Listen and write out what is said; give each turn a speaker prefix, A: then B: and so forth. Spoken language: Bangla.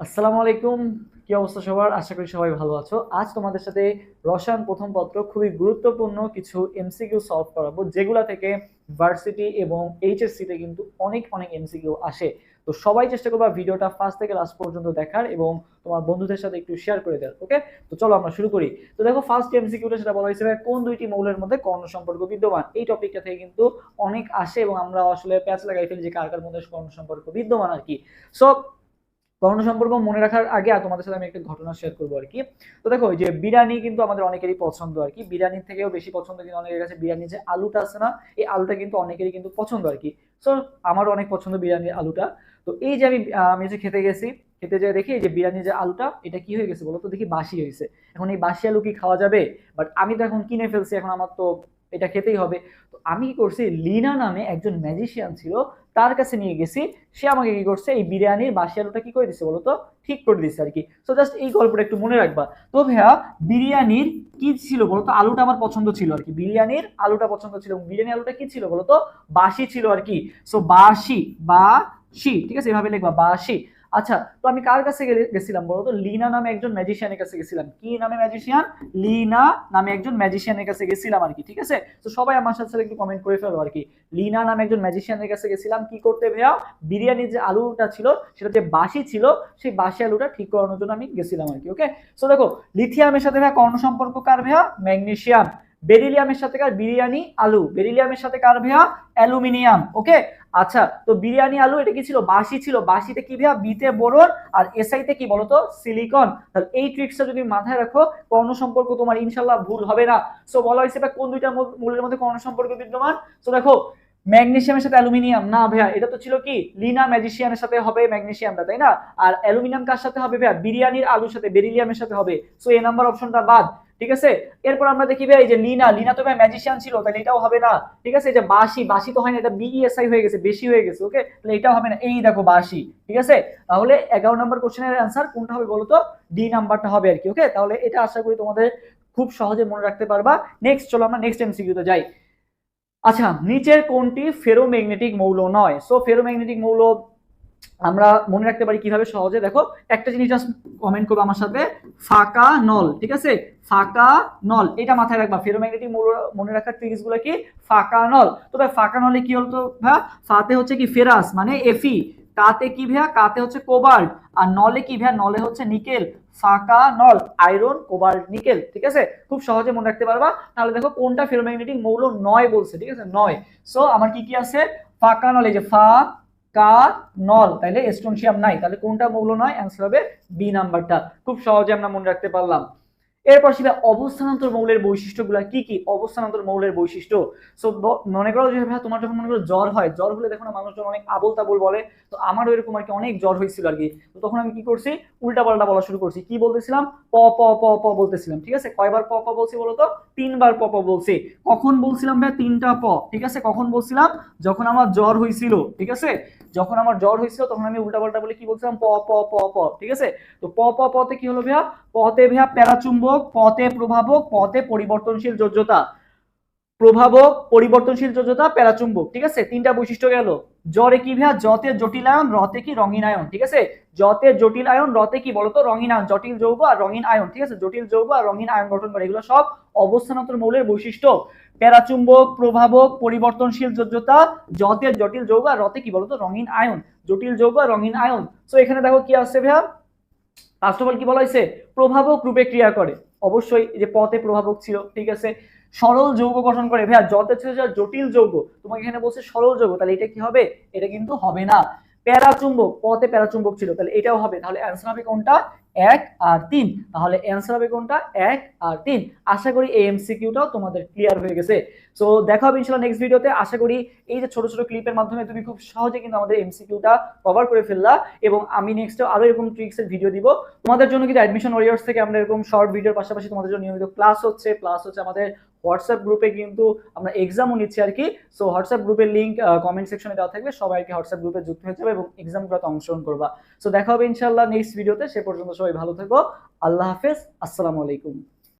A: আসসালামু আলাইকুম। কি অবস্থা সবার? আশা করি সবাই ভালো আছো। আজ তোমাদের সাথে রসায়ন প্রথম পত্র খুবই গুরুত্বপূর্ণ কিছু এমসিকিউ সলভ করাবো, যেগুলা থেকে ভার্সিটি এবং এইচএসসি তে কিন্তু অনেক অনেক এমসিকিউ আসে। তো সবাই চেষ্টা করবা ভিডিওটা ফার্স্ট থেকে লাস্ট পর্যন্ত দেখার এবং তোমার বন্ধুদের সাথে একটু শেয়ার করে দেওয়ার ওকে তো চলো আমরা শুরু করি। তো দেখো ফার্স্ট এমসিকিউটা সেটা বলা হয়েছে কোন দুইটি মৌলের মধ্যে কর্ণ সম্পর্ক বিদ্যমান? এই টপিকটা থেকে কিন্তু অনেক আসে এবং আমরা আসলে প্যাচ লাগাই ফেলি যে কার কার মধ্যে কর্ণ সম্পর্ক বিদ্যমান আর কি। সো কর্ণ সম্পর্ক মনে রাখার আগে, আর তোমাদের সাথে আমি একটা ঘটনা শেয়ার করব আর কি। তো দেখো যে বিরিয়ানি কিন্তু আমাদের অনেকেরই পছন্দ আর কি। বিরিয়ানির থেকেও বেশি পছন্দ কিন্তু অনেকের কাছে বিরিয়ানির যে আলুটা আছে না, এই আলুটা কিন্তু অনেকেরই কিন্তু পছন্দ আর কি। সো আমারও অনেক পছন্দ বিরিয়ানির আলুটা। তো এই যে আমি আমি যে খেতে গেছি, খেতে যেয়ে দেখি যে বিরিয়ানির যে আলুটা, এটা কি হয়ে গেছে বলো তো? দেখি বাসি হয়েছে। এখন এই বাসি আলু কি খাওয়া যাবে? বাট আমি তো এখন কিনে ফেলছি, এখন আমার তো এটা খেতেই হবে। তো আমি কি করছি, লিনা নামে একজন ম্যাজিশিয়ান ছিল, তার কাছে নিয়ে গেছি। সে আমাকে কি করছে, এই বিরিয়ানির বাসি আলুটা কি করে দিচ্ছে বলো তো ঠিক করে দিচ্ছে আর কি। তো জাস্ট এই গল্পটা একটু মনে রাখবা। তো ভাইয়া, বিরিয়ানির কি ছিল বলতো? আলুটা আমার পছন্দ ছিল আর কি। বিরিয়ানির আলুটা পছন্দ ছিল বিরিয়ানি আলুটা কি ছিল বলতো? বাসি ছিল আর কি। সো বাসি বাসি, ঠিক আছে? এভাবে লিখবা, বাসি। আচ্ছা তো আমি কার কাছে গেছিলাম বলতো লিনা নামে একজন ম্যাজিশিয়ানের কাছে গেছিলাম। কি নামে ম্যাজিশিয়ান লিনা নামে একজন ম্যাজিশিয়ানের কাছে গেছিলাম আর কি, ঠিক আছে? তো সবাই আমার সাথে একটু কমেন্ট করে ফেলো আর কি। লিনা নামে একজন ম্যাজিশিয়ানের কাছে গেছিলাম, কি করতে ভাইয়া? বিরিয়ানির যে আলুটা ছিল, সেটা যে বাসি ছিল, সেই বাসি আলুটা ঠিক করানোর জন্য আমি গেছিলাম আর কি ওকে সো দেখো লিথিয়ামের সাথে ভাইয়া কর্ণ সম্পর্ক কার ভাইয়া? ম্যাগনেসিয়াম বেরিলিয়ামের সাথে কার? বিরিয়ানি, আলু। বেরিলিয়ামের সাথে কার ভাইয়া? অ্যালুমিনিয়াম ওকে আচ্ছা তো বিরিয়ানি আলু এটা কি ছিল? বাসি ছিল। বাসিতে কি ভাইয়া? বিতে বোরন আর এসআইতে কি বলতো? সিলিকন। তাহলে এই ট্রিক্সটা যদি মাথায় রাখো, কর্ণ সম্পর্ক তোমার ইনশাল্লাহ ভুল হবে না। সো বলা হয়েছে ভাই কোন দুইটা মূলের মধ্যে কর্ণ সম্পর্ক বিদ্যমান? সো দেখো ম্যাগনেসিয়ামের সাথে অ্যালুমিনিয়াম। না ভাইয়া, এটা তো ছিল কি? লিনা ম্যাজিশিয়ানের সাথে হবে ম্যাগনেসিয়ামটা তাই না? আর অ্যালুমিনিয়াম কার সাথে হবে ভাইয়া? বিরিয়ানির আলুর সাথে, বেরিলিয়ামের সাথে হবে। সো এ নাম্বার অপশনটা বাদ। ঠিক আছে? এরপর আমরা দেখি ভাই যে লিনা লিনা তো ভাই ম্যাজিশিয়ান ছিল, তাহলে এটাও হবে না। ঠিক আছে? যে বাসি বাসি তো হয় না, এটা বিইএসআই হয়ে গেছে, বেশি হয়ে গেছে ওকে তাহলে এটাও হবে না। এই দেখো বাসি ঠিক আছে? তাহলে এগারো নম্বর কোশ্চেনের অ্যান্সার কোনটা হবে বলো তো? ডি নাম্বারটা হবে আর কি ওকে তাহলে এটা আশা করি তোমাদের খুব সহজে মনে রাখতে পারবা। নেক্সট চলো আমরা নেক্সট এমসিকিউতে যাই। আচ্ছা নিচের কোনটি ফেরোম্যাগনেটিক মৌল নয়? সো ফেরোম্যাগনেটিক মৌল আমরা মনে রাখতে পারি কীভাবে সহজে? দেখো, একটা জিনিস জাস্ট কমেন্ট করব আমার সাথে। ফাঁকা নল, ঠিক আছে? ফাঁকা নল, এটা মাথায় রাখবা। ফেরোম্যাগনেটিক মৌল মনে রাখার ট্রিক্সগুলো কি? ফাঁকা নল। তো ভাই, ফাঁকা নলে কি হলো তো ভাই ফাতে হচ্ছে কি? ফেরাস মানে এফি কাতে কি ভাইয়া? কাতে হচ্ছে কোবাল্ট। আর নলে কি ভাইয়া? নলে হচ্ছে নিকেল। ফাঁকা নল, আয়রন, কোবাল্ট, নিকেল, ঠিক আছে? খুব সহজে মনে রাখতে পারবা। তাহলে দেখো, কোনটা ফেরোম্যাগনেটিক মৌল নয় বলছে, ঠিক আছে? নয়। সো আমার কি কি আছে? ফাঁকা নল, এই যে ফা কা নল তাহলে এস্টোনশিয়াম নাই। তাহলে কোনটা মৌল নয়? অ্যান্সার হবে বি নাম্বারটা। খুব সহজে আমরা মনে রাখতে পারলাম। এরপর সেটা অবস্থানান্তর মৌলের বৈশিষ্ট্যগুলো কি কি? অবস্থানান্তর মৌলের বৈশিষ্ট্য। সো মনে করো যে ভাই, তোমার যখন মনে করো জ্বর হয়, জ্বর হলে দেখো না মানুষজন অনেক আবল তাবল বলে। তো আমারও এরকম আর কি অনেক জ্বর হয়েছিল আর কি। তো তখন আমি কি করছি? উল্টা পাল্টা বলা শুরু করছি। কি বলতেছিলাম? প প প প বলতেছিলাম, ঠিক আছে? কয়বার প প বলছি বলতো তিনবার প প বলছি। কখন বলছিলাম ভাই? তিনটা প, ঠিক আছে? কখন বলছিলাম? যখন আমার জ্বর হয়েছিল, ঠিক আছে? যখন আমার জ্বর হয়েছিল, তখন আমি উল্টা পাল্টা বলে কি বলছিলাম? প প প প, ঠিক আছে? তো প প, পতে কি হলো ভাইয়া? পতে ভাইয়া প্যারাচুম্বক, পতে প্রভাবক, পতে পরিবর্তনশীল যোজ্যতা প্রভাবক পরিবর্তনশীল যোজ্যতা প্যারাচুম্বক, ঠিক আছে? তিনটা বৈশিষ্ট্য গেল। জ্বরে কি ভাইয়া? জতে জটিল আয়ন রতে কি রঙিন আয়ন ঠিক আছে? জতে জটিল আয়ন রতে কি বলতো? রঙিন আয়ন জটিল যৌগ আর রঙিন আয়ন ঠিক আছে? জটিল যৌগ আর রঙিন আয়ন গঠন করে। এগুলো সব অবস্থানান্তর মৌলের বৈশিষ্ট্য। প্যারাচুম্বক, প্রভাবক, পরিবর্তনশীল যোজ্যতা, জতে জটিল যৌগ আর রতে কি বলতো? রঙিন আয়ন জটিল যৌগ আর রঙিন আয়ন তো এখানে দেখো কি আসছে ভাইয়া? ফার্স্ট অফ অল কি বলা হয়েছে? প্রভাবক রূপে ক্রিয়া করে। অবশ্যই যে পথে প্রভাবক ছিল, ঠিক আছে? সরল যৌগ গঠন করে। ভাইয়া, যত ছিল যা জটিল যৌগ, তোমাকে এখানে বলছে সরল যৌগ, তাহলে এটা কি হবে? এটা কিন্তু হবে না। প্যারাচুম্বক, পথে প্যারাচুম্বক ছিল, তাহলে এটাও হবে। তাহলে অ্যান্সার হবে কোনটা? এক আর তিন। তাহলে অ্যান্সার হবে কোনটা? এক আর তিন। আশা করি এই এমসিকিউটাও তোমাদের ক্লিয়ার হয়ে গেছে। সো দেখা হবে ইনশাল্লাহ নেক্সট ভিডিওতে আশা করি এই যে ছোট ছোট ক্লিপের মাধ্যমে তুমি খুব সহজে কিন্তু আমাদের এমসিকিউটা কভার করে ফেললা এবং আমি নেক্সট আরও এরকম ট্রিক্সের ভিডিও দিব। তোমাদের জন্য কিন্তু অ্যাডমিশন ওরিয়ার্স থেকে আমরা এরকম শর্ট ভিডিওর পাশাপাশি তোমাদের জন্য নিয়মিত ক্লাস হচ্ছে। প্লাস হচ্ছে আমাদের হোয়াটসঅ্যাপ গ্রুপে কিন্তু আমরা এক্সামও নিচ্ছি আর কি। সো হোয়াটসঅ্যাপ গ্রুপের লিঙ্ক কমেন্ট সেকশনে দেওয়া থাকবে। সবাইকে হোয়াটসঅ্যাপ গ্রুপে যুক্ত হয়ে যাবে এবং এক্সামগুলোতে অংশগ্রহণ করবা। সো দেখা হবে ইনশাল্লাহ নেক্সট ভিডিওতে সে পর্যন্ত সবাই ভালো থেকো। আল্লাহ হাফেজ। আসসালামু আলাইকুম।